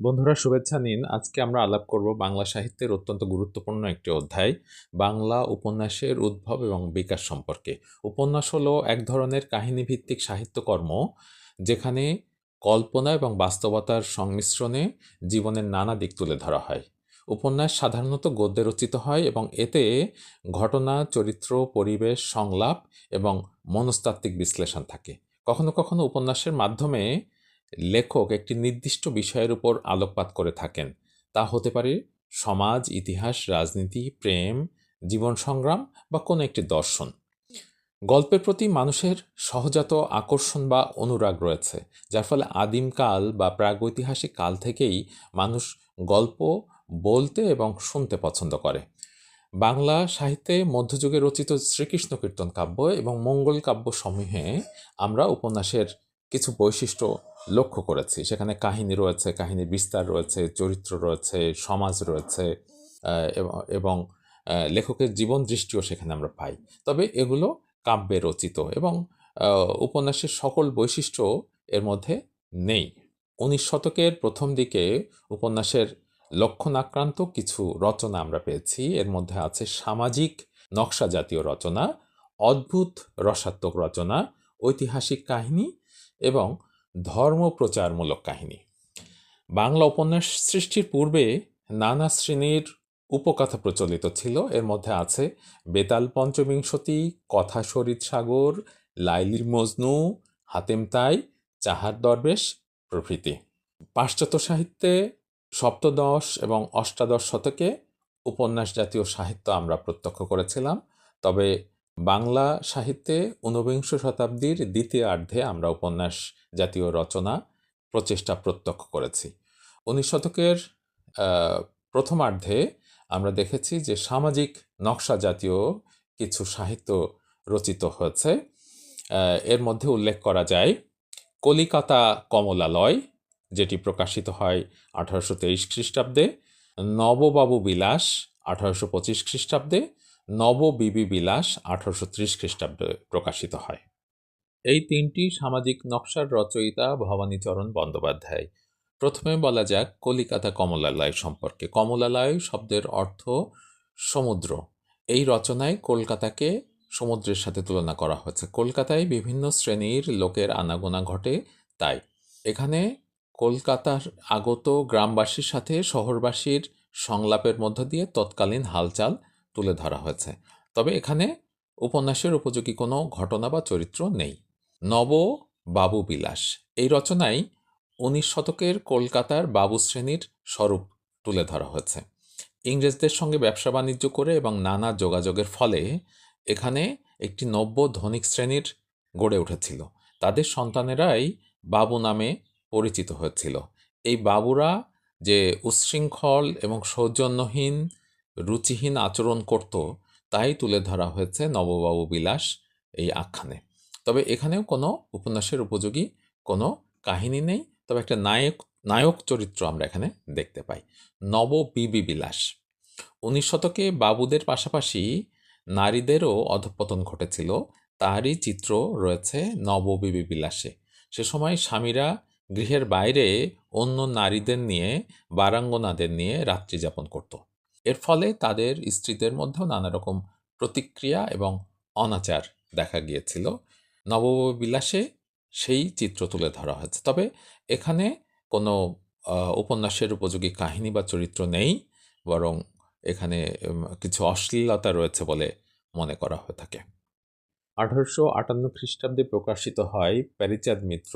বন্ধুরা, শুভেচ্ছা নিন। আজকে আমরা আলাপ করব বাংলা সাহিত্যের অত্যন্ত গুরুত্বপূর্ণ একটি অধ্যায়, বাংলা উপন্যাসের উদ্ভব এবং বিকাশ সম্পর্কে। উপন্যাস হলো এক ধরনের কাহিনীভিত্তিক সাহিত্যকর্ম, যেখানে কল্পনা এবং বাস্তবতার সংমিশ্রণে জীবনের নানা দিক তুলে ধরা হয়। উপন্যাস সাধারণত গদ্যে রচিত হয় এবং এতে ঘটনা, চরিত্র, পরিবেশ, সংলাপ এবং মনস্তাত্ত্বিক বিশ্লেষণ থাকে। কখনো কখনো উপন্যাসের মাধ্যমে লেখক একটি নির্দিষ্ট বিষয়ের উপর আলোকপাত করে থাকেন। তা হতে পারে সমাজ, ইতিহাস, রাজনীতি, প্রেম, জীবন সংগ্রাম বা কোনো একটি দর্শন। গল্পের প্রতি মানুষের সহজাত আকর্ষণ বা অনুরাগ রয়েছে, যার ফলে আদিমকাল বা প্রাগৈতিহাসিক কাল থেকেই মানুষ গল্প বলতে এবং শুনতে পছন্দ করে। বাংলা সাহিত্যে মধ্যযুগে রচিত শ্রীকৃষ্ণ কীর্তন কাব্য এবং মঙ্গল কাব্য সমূহে আমরা উপন্যাসের কিছু বৈশিষ্ট্য লক্ষ্য করেছি। সেখানে কাহিনী রয়েছে, কাহিনীর বিস্তার রয়েছে, চরিত্র রয়েছে, সমাজ রয়েছে এবং- লেখকের জীবন দৃষ্টিও সেখানে আমরা পাই। তবে এগুলো কাব্যে রচিত এবং উপন্যাসের সকল বৈশিষ্ট্য এর মধ্যে নেই। উনিশ শতকের প্রথম দিকে উপন্যাসের লক্ষণাক্রান্ত কিছু রচনা আমরা পেয়েছি। এর মধ্যে আছে সামাজিক নকশা জাতীয় রচনা, অদ্ভুত রসাত্মক রচনা, ঐতিহাসিক কাহিনী এবং ধর্ম প্রচারমূলক কাহিনী। বাংলা উপন্যাস সৃষ্টির পূর্বে নানা শ্রেণির উপকথা প্রচলিত ছিল। এর মধ্যে আছে বেতাল পঞ্চবিংশতি কথা শরীর সাগর, লাইলির মজনু, হাতেম তাই, চাহার দরবেশ, প্রভৃতি। পাশ্চাত্য সাহিত্যে সপ্তদশ এবং অষ্টাদশ শতকে উপন্যাস জাতীয় সাহিত্য আমরা প্রত্যক্ষ করেছিলাম। তবে বাংলা সাহিত্যে ঊনবিংশ শতাব্দীর দ্বিতীয়ার্ধে আমরা উপন্যাস জাতীয় রচনা, প্রচেষ্টা প্রত্যক্ষ করেছি। উনিশ শতকের প্রথমার্ধে আমরা দেখেছি যে সামাজিক নকশা জাতীয় কিছু সাহিত্য রচিত হয়েছে। এর মধ্যে উল্লেখ করা যায় কলিকাতা কমলালয়, যেটি প্রকাশিত হয় আঠারোশো তেইশ খ্রিস্টাব্দে, নববাবু বিলাস, আঠারোশো পঁচিশ খ্রিস্টাব্দে নববিবি বিলাস আঠারোশো ত্রিশ খ্রিস্টাব্দে প্রকাশিত হয়। এই তিনটি সামাজিক নকশার রচয়িতা ভবানীচরণ বন্দ্যোপাধ্যায়। প্রথমে বলা যাক কলিকাতা কমলালয় সম্পর্কে। কমলালয় শব্দের অর্থ সমুদ্র। এই রচনায় কলকাতাকে সমুদ্রের সাথে তুলনা করা হয়েছে। কলকাতায় বিভিন্ন শ্রেণির লোকের আনাগোনা ঘটে তাই। এখানে কলকাতার আগত গ্রামবাসীর সাথে শহরবাসীর সংলাপের মধ্য দিয়ে তৎকালীন হালচাল তুলে ধরা হয়েছে। তবে এখানে উপন্যাসের উপযোগী কোনো ঘটনা বা চরিত্র নেই। নব বাবু বিলাস। এই রচনায় উনিশ শতকের কলকাতার বাবু শ্রেণির স্বরূপ তুলে ধরা হয়েছে। ইংরেজদের সঙ্গে ব্যবসা বাণিজ্য করে এবং নানা যোগাযোগের ফলে এখানে একটি নব্য ধনিক শ্রেণির গড়ে উঠেছিল। তাদের সন্তানেরাই বাবু নামে পরিচিত হয়েছিল। এই বাবুরা যে উচ্ছৃঙ্খল এবং সৌজন্যহীন রুচিহীন আচরণ করত, তাই তুলে ধরা হয়েছে নববাবু বিলাস এই আখ্যানে। তবে এখানেও কোনো উপন্যাসের উপযোগী, কোনো কাহিনী নেই, তবে একটা নায়ক নায়ক চরিত্র আমরা এখানে দেখতে পাই নব বিবি বিলাস। উনিশ শতকে বাবুদের পাশাপাশি নারীদেরও অধঃপতন ঘটেছিল, তারই চিত্র রয়েছে নববিবি বিলাসে। সে সময় স্বামীরা গৃহের বাইরে অন্য নারীদের নিয়ে, বারাঙ্গনাদের নিয়ে রাত্রি যাপন করত। এর ফলে তাদের স্ত্রীদের মধ্যেও নানা রকম প্রতিক্রিয়া এবং অনাচার দেখা গিয়েছিল। নববিলাসে সেই চিত্র তুলে ধরা হয়েছে। তবে এখানে কোনো উপন্যাসের উপযোগী কাহিনী বা চরিত্র নেই, বরং এখানে কিছু অশ্লীলতা রয়েছে বলে মনে করা হয়ে থাকে। আঠারোশো আটান্ন খ্রিস্টাব্দে প্রকাশিত হয় প্যারিচাঁদ মিত্র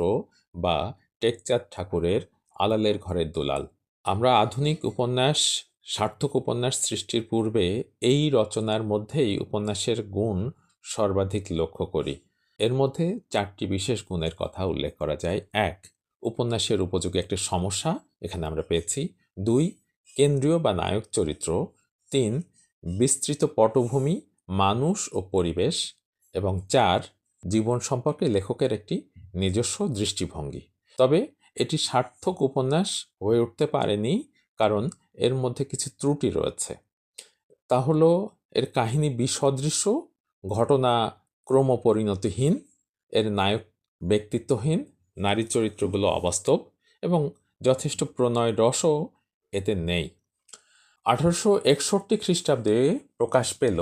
বা টেকচাঁদ ঠাকুরের আলালের ঘরের দুলাল। আমরা আধুনিক উপন্যাস সার্থক উপন্যাস সৃষ্টির পূর্বে এই রচনার মধ্যেই উপন্যাসের গুণ সর্বাধিক লক্ষ্য করি। এর মধ্যে চারটি বিশেষ গুণের কথা উল্লেখ করা যায়। এক, উপন্যাসের উপযোগী একটি সমস্যা, এখানে আমরা পেয়েছি। দুই, কেন্দ্রীয় বা নায়ক চরিত্র। তিন, বিস্তৃত পটভূমি, মানুষ ও পরিবেশ। এবং চার, জীবন সম্পর্কে লেখকের একটি নিজস্ব দৃষ্টিভঙ্গি। তবে এটি সার্থক উপন্যাস হয়ে উঠতে পারেনি কারণ এর মধ্যে কিছু ত্রুটি রয়েছে। তা হলো, এর কাহিনী বিসদৃশ্য, ঘটনা ক্রমপরিণতিহীন, এর নায়ক ব্যক্তিত্বহীন, নারী চরিত্রগুলো অবাস্তব এবং যথেষ্ট প্রণয় রসও এতে নেই। আঠারোশো একষট্টি খ্রিস্টাব্দে প্রকাশ পেল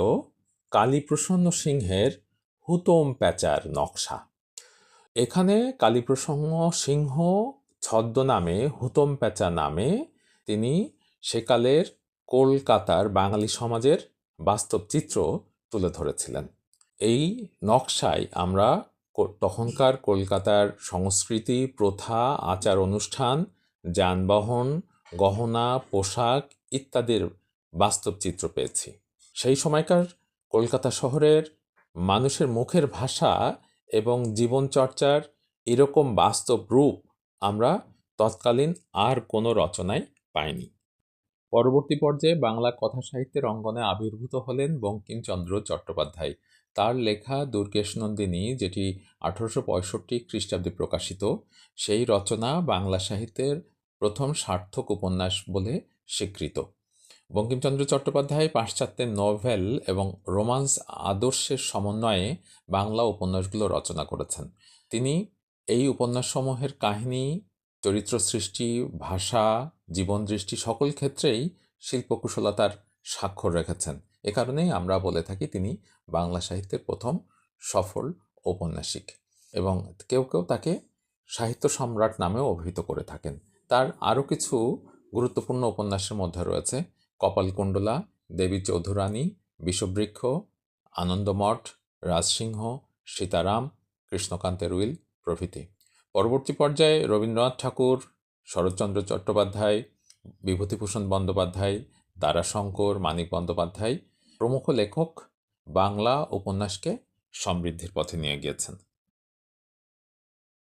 কালীপ্রসন্ন সিংহের হুতোম প্যাচার নকশা। এখানে কালীপ্রসন্ন সিংহ ছদ্মনামে, হুতম প্যাচা নামে তিনি সেকালের কলকাতার বাঙালি সমাজের বাস্তব চিত্র তুলে ধরেছিলেন। এই নকশায় আমরা তখনকার কলকাতার সংস্কৃতি, প্রথা, আচার অনুষ্ঠান, যানবাহন, গহনা, পোশাক ইত্যাদির বাস্তব চিত্র পেয়েছি। সেই সময়কার কলকাতা শহরের মানুষের মুখের ভাষা এবং জীবনচর্চার এরকম বাস্তব রূপ আমরা তৎকালীন আর কোনো রচনায় পাইনি পরবর্তী পর্যায়ে বাংলা কথা সাহিত্যের অঙ্গনে আবির্ভূত হলেন বঙ্কিমচন্দ্র চট্টোপাধ্যায়। তার লেখা দুর্গেশ নন্দিনী, যেটি আঠারোশো পঁয়ষট্টি খ্রিস্টাব্দে প্রকাশিত, সেই রচনা বাংলা সাহিত্যের প্রথম সার্থক উপন্যাস বলে স্বীকৃত। বঙ্কিমচন্দ্র চট্টোপাধ্যায় পাশ্চাত্যের নভেল এবং রোমান্স আদর্শের সমন্বয়ে বাংলা উপন্যাসগুলো রচনা করেছেন। তিনি এই উপন্যাসসমূহের কাহিনী চরিত্র সৃষ্টি ভাষা জীবন দৃষ্টি সকল ক্ষেত্রেই শিল্পকুশলতার স্বাক্ষর রেখেছেন। এ কারণেই আমরা বলে থাকি তিনি বাংলা সাহিত্যের প্রথম সফল ঔপন্যাসিক এবং কেউ কেউ তাকে সাহিত্য সম্রাট নামেও অভিহিত করে থাকেন। তার আরও কিছু গুরুত্বপূর্ণ উপন্যাসের মধ্যে রয়েছে কপালকুণ্ডলা, দেবী চৌধুরানী, বিষবৃক্ষ, আনন্দমঠ, রাজসিংহ, সীতারাম, কৃষ্ণকান্তের উইল প্রভৃতি। পরবর্তী পর্যায়ে রবীন্দ্রনাথ ঠাকুর শরৎচন্দ্র চট্টোপাধ্যায়, বিভূতিভূষণ বন্দ্যোপাধ্যায় দারাশঙ্কর মানিক বন্দ্যোপাধ্যায় প্রমুখ লেখক বাংলা উপন্যাসকে সমৃদ্ধির পথে নিয়ে গিয়েছেন।